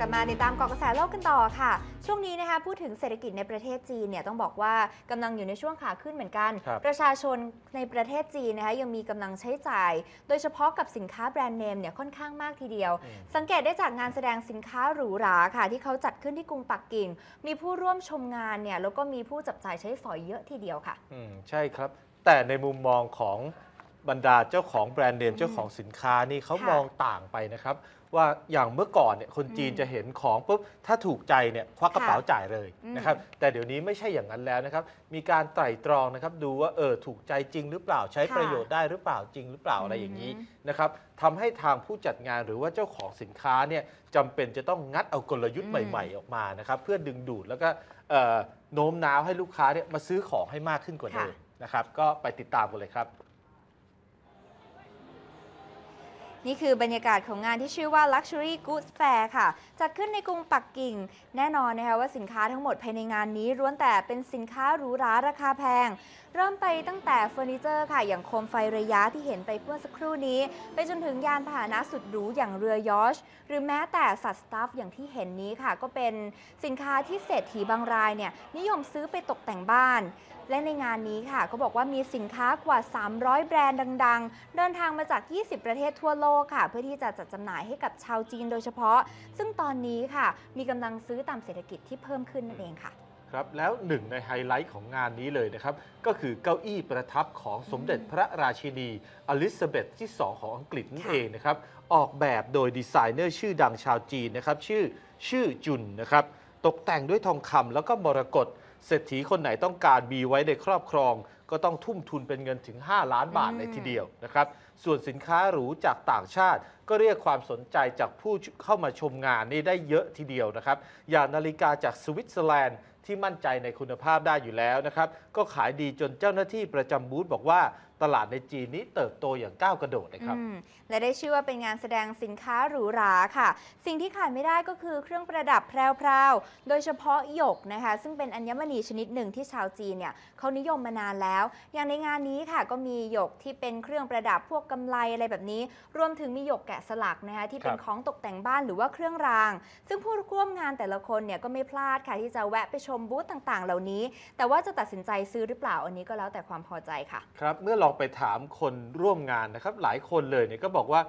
ลับมาติดตามเกาะกระแสโลกกันต่อค่ะ ช่วงนี้นะคะพูดถึงเศรษฐกิจในประเทศจีนเนี่ยต้องบอกว่ากำลังอยู่ในช่วงขาขึ้นเหมือนกันครับประชาชนในประเทศจีนนะคะยังมีกำลังใช้จ่าย โดยเฉพาะกับสินค้าแบรนด์เนมเนี่ยค่อนข้างมากทีเดียวอืมสังเกตได้จากงานแสดงสินค้าหรูหราค่ะ ที่เขาจัดขึ้นที่กรุงปักกิ่ง มีผู้ร่วมชมงานเนี่ยแล้วก็มีผู้จับจ่ายใช้สอยเยอะทีเดียวค่ะอืมใช่ครับ แต่ในมุมมองของ บรรดาเจ้าของแบรนด์เนมเจ้าของสินค้านี่เขาค่ะ มองต่างไปนะครับ ว่าอย่างเมื่อก่อนเนี่ยคนจีนอืมจะเห็นของปุ๊บถ้าถูกใจเนี่ยควักกระเป๋าค่ะจ่ายเลยอืมนะครับแต่เดี๋ยวนี้ไม่ใช่อย่างนั้นแล้วนะครับ มีการไตร่ตรองนะครับดูว่าเออถูกใจจริงหรือเปล่าใช้ค่ะประโยชน์ได้หรือเปล่าจริงหรือเปล่าอะไรอย่างนี้อืมนะครับทำให้ทางผู้จัดงานหรือว่าเจ้าของสินค้าเนี่ยจำเป็นจะต้องงัดเอากลยุทธ์อืมใหม่ๆ ออกมานะครับเพื่อดึงดูดแล้วก็เอ่อโน้มน้าวให้ลูกค้าเนี่ยมาซื้อของให้มากขึ้นกว่าเดิมนะครับก็ไปติดตามกันเลยครับ นี่คือบรรยากาศของงานที่ชื่อว่า Luxury Goods Fair ค่ะ จัดขึ้นในกรุงปักกิ่ง แน่นอนนะคะว่าสินค้าทั้งหมดภายในงานนี้ล้วนแต่เป็นสินค้าหรูหราราคาแพง เริ่มไปตั้งแต่เฟอร์นิเจอร์ค่ะ อย่างโคมไฟระยะที่เห็นไปเมื่อสักครู่นี้ ไปจนถึงยานพาหนะสุดหรูอย่างเรือยอชหรือแม้แต่สัตว์สตัฟอย่างที่เห็นนี้ค่ะ ก็เป็นสินค้าที่เศรษฐีบางรายเนี่ยนิยมซื้อไปตกแต่งบ้าน และในงานนี้ค่ะก็บอกว่ามีสินค้ากว่า 300 แบรนด์ดัง ๆ เดินทางมาจาก 20 ประเทศทั่วโลกค่ะ เพื่อที่จะจัดจำหน่ายให้กับชาวจีนโดยเฉพาะ ซึ่งตอนนี้ค่ะ มีกำลังซื้อตามเศรษฐกิจที่เพิ่มขึ้นนั่นเองค่ะครับแล้วหนึ่งในไฮไลท์ของงานนี้เลยนะครับ ก็คือเก้าอี้ประทับของสมเด็จพระราชินีอลิซาเบธที่ 2 ของอังกฤษนั่นเองนะครับ ออกแบบโดยดีไซเนอร์ชื่อดังชาวจีนนะครับ ชื่อชื่อจุนนะครับ ตกแต่งด้วยทองคำแล้วก็มรกต เศรษฐีคนไหนต้องการมีไว้ในครอบครอง ก็ต้องทุ่มทุนเป็นเงินถึง 5 ล้านบาทอืมเลยทีเดียวนะครับ ส่วนสินค้าหรูจากต่างชาติ ก็เรียกความสนใจจากผู้เข้ามาชมงานนี่ได้เยอะทีเดียวนะครับ อย่างนาฬิกาจากสวิตเซอร์แลนด์ที่มั่นใจในคุณภาพได้อยู่แล้วนะครับ ก็ขายดีจนเจ้าหน้าที่ประจำบูธบอกว่า ตลาดในจีนนี้เติบโตอย่างก้าวกระโดดเลยครับ อืมและได้ชื่อว่าเป็นงานแสดงสินค้าหรูหราค่ะ สิ่งที่ขาดไม่ได้ก็คือเครื่องประดับแพรวๆ โดยเฉพาะหยกนะคะ ซึ่งเป็นอัญมณีชนิดหนึ่งที่ชาวจีนเนี่ยเขานิยมมานานแล้ว อย่างในงานนี้ค่ะก็มีหยกที่เป็นเครื่องประดับพวกกำไลอะไรแบบนี้ รวมถึงมีหยกแกะสลักนะคะที่เป็นครับ ของตกแต่งบ้านหรือว่าเครื่องราง ซึ่งผู้ร่วมงานแต่ละคนเนี่ยก็ไม่พลาดค่ะที่จะแวะไปชมบูธต่างๆ เหล่านี้ แต่ว่าจะตัดสินใจซื้อหรือเปล่าอันนี้ก็แล้วแต่ความพอใจค่ะ ครับ เมื่อลองไปถามคนร่วมงานนะครับ หลายคนเลยเนี่ยก็บอกว่า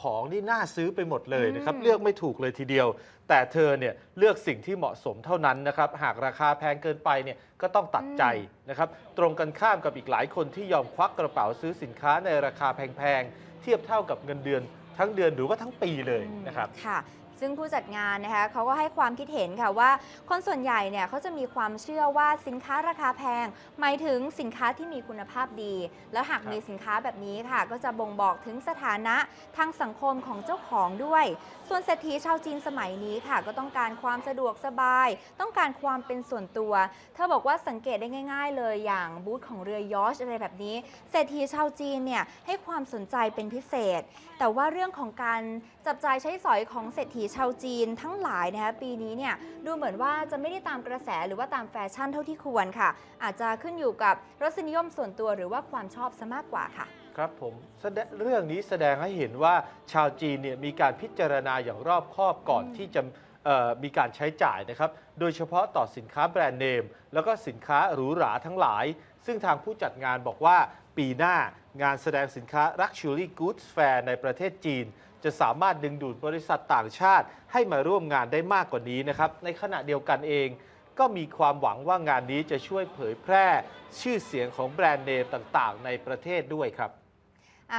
ของนี่น่าซื้อไปหมดเลยนะครับอืมเลือกไม่ถูกเลยทีเดียว แต่เธอเนี่ยเลือกสิ่งที่เหมาะสมเท่านั้นนะครับหากราคาแพงเกินไปเนี่ยก็ต้องตัดใจนะครับตรงกันข้ามกับอีกหลายคนที่ยอมควักกระเป๋าซื้อสินค้าในราคาแพงๆเทียบเท่ากับเงินเดือนทั้งเดือนหรือว่าทั้งปีเลยนะครับค่ะ ซึ่งผู้จัดงานนะคะเขาก็ให้ความคิดเห็นค่ะว่า คนส่วนใหญ่เนี่ยเขาจะมีความเชื่อว่าสินค้าราคาแพง หมายถึงสินค้าที่มีคุณภาพดี แล้วหากมีสินค้าแบบนี้ค่ะ ก็จะบ่งบอกถึงสถานะทางสังคมของเจ้าของด้วย ส่วนเศรษฐีชาวจีนสมัยนี้ค่ะ ก็ต้องการความสะดวกสบาย ต้องการความเป็นส่วนตัว เธอบอกว่าสังเกตได้ง่าย ๆ เลยอย่างบูธของเรือยอชอะไรแบบนี้เศรษฐีชาวจีนเนี่ยให้ความสนใจเป็นพิเศษ แต่ว่าเรื่องของการจับจ่ายใช้สอยของเศรษฐีชาวจีนทั้งหลายนะคะปีนี้เนี่ยดูเหมือนว่าจะไม่ได้ตามกระแสหรือว่าตามแฟชั่นเท่าที่ควรค่ะ อาจจะขึ้นอยู่กับรสนิยมส่วนตัวหรือว่าความชอบซะมากกว่าค่ะครับผมแสดงเรื่องนี้แสดงให้เห็นว่าชาวจีนเนี่ยมีการพิจารณาอย่างรอบคอบก่อนอืมที่จะเอ่อมีการใช้จ่ายนะครับ โดยเฉพาะต่อสินค้าแบรนด์เนม แล้วก็สินค้าหรูหราทั้งหลาย ซึ่งทางผู้จัดงานบอกว่า ปีหน้างานแสดงสินค้า Luxury Goods Fair ในประเทศจีน จะสามารถดึงดูดบริษัทต่างชาติ ให้มาร่วมงานได้มากกว่านี้นะครับ ในขณะเดียวกันเอง ก็มีความหวังว่างานนี้จะช่วยเผยแพร่ ชื่อเสียงของแบรนด์เนมต่างๆ ในประเทศด้วยครับ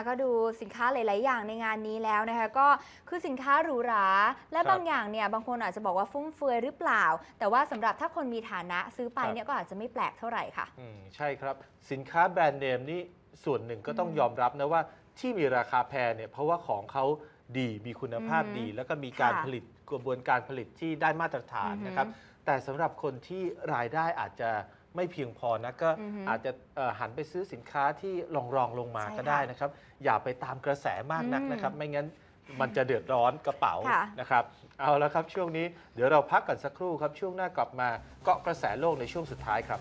ก็ดูสินค้าหลาย ๆ อย่างในงานนี้แล้วนะคะก็คือสินค้าหรูหรา และครับบางอย่างเนี่ยบางคนอาจจะบอกว่าฟุ่มเฟือยหรือเปล่า แต่ว่าสำหรับถ้าคนมีฐานะซื้อไปครับ เนี่ยก็อาจจะไม่แปลกเท่าไหร่ค่ะ อืมใช่ครับ สินค้าแบรนด์เนมนี่ส่วนหนึ่งก็ต้องอืมยอมรับนะว่าที่มีราคาแพงเนี่ยเพราะว่าของเขาดีมีคุณภาพอือฮึดี แล้วก็มีการค่ะผลิตกระบวนการผลิตที่ได้มาตรฐานอือฮึนะครับ แต่สำหรับคนที่รายได้อาจจะ ไม่เพียงพอนะก็อือฮึอาจจะเอ่อหันไปซื้อสินค้าที่รองรองๆลงมาใช่ก็ค่ะได้นะครับ อย่าไปตามกระแสมากนักอืมนะครับ ไม่งั้นมันจะเดือดร้อนกระเป๋าค่ะนะครับ เอาละครับช่วงนี้เดี๋ยวเราพักกันสักครู่ครับช่วงหน้ากลับมาเกาะกระแสโลกในช่วงสุดท้ายครับ